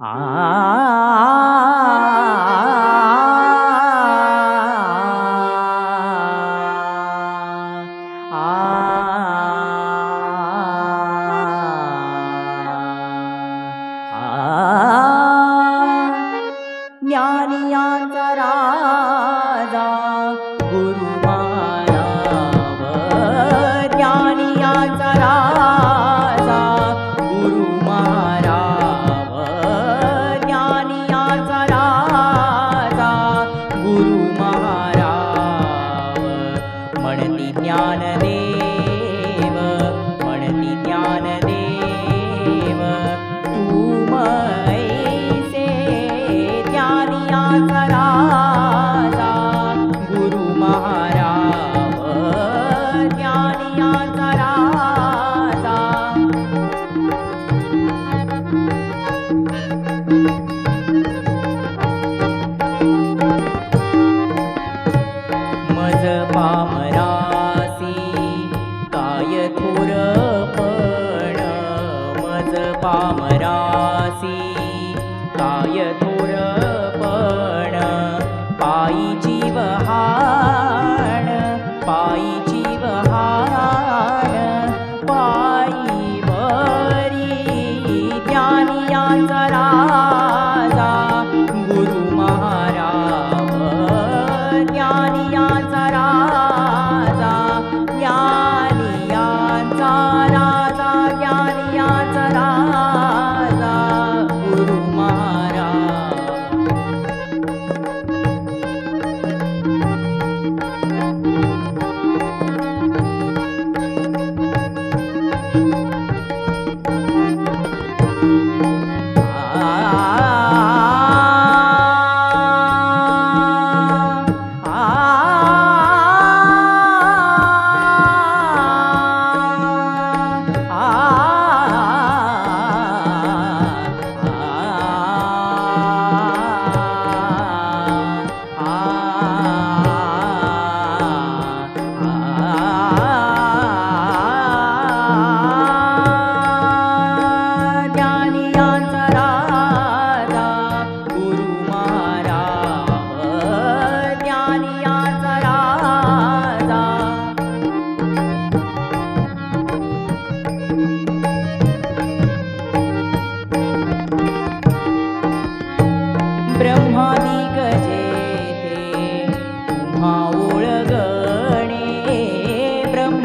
आ ज्ञानियांचा रा म्हणती ज्ञानदेव म्हणती ज्ञानदेव तू मैसे ज्ञानिया राजा गुरु ज्ञानियाचा राजा ज्ञानियाचा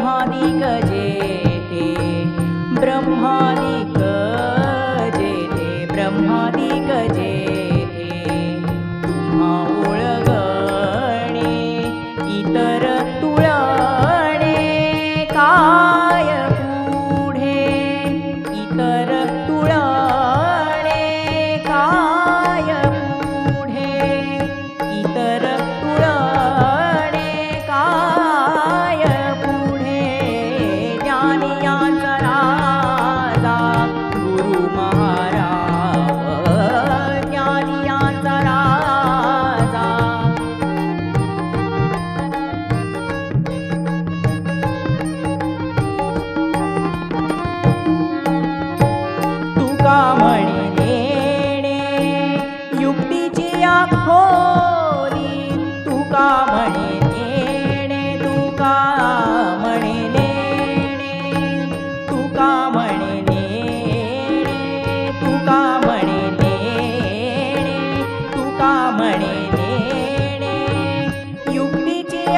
कजे ब्रह्मादि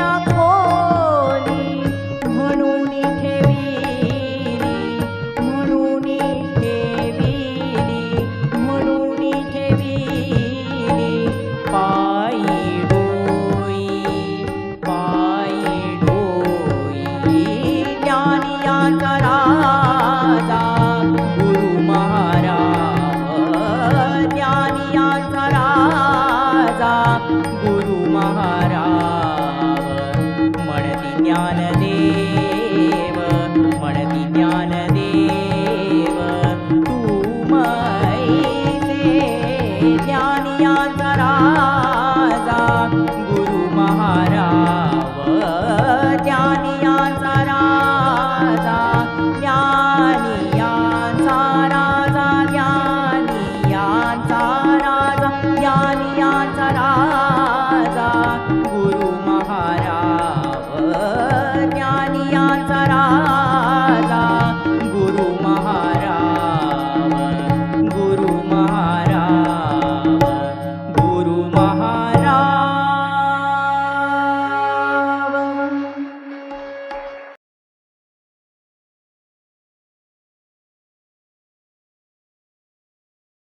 Rock Hall. ஞானதே তারা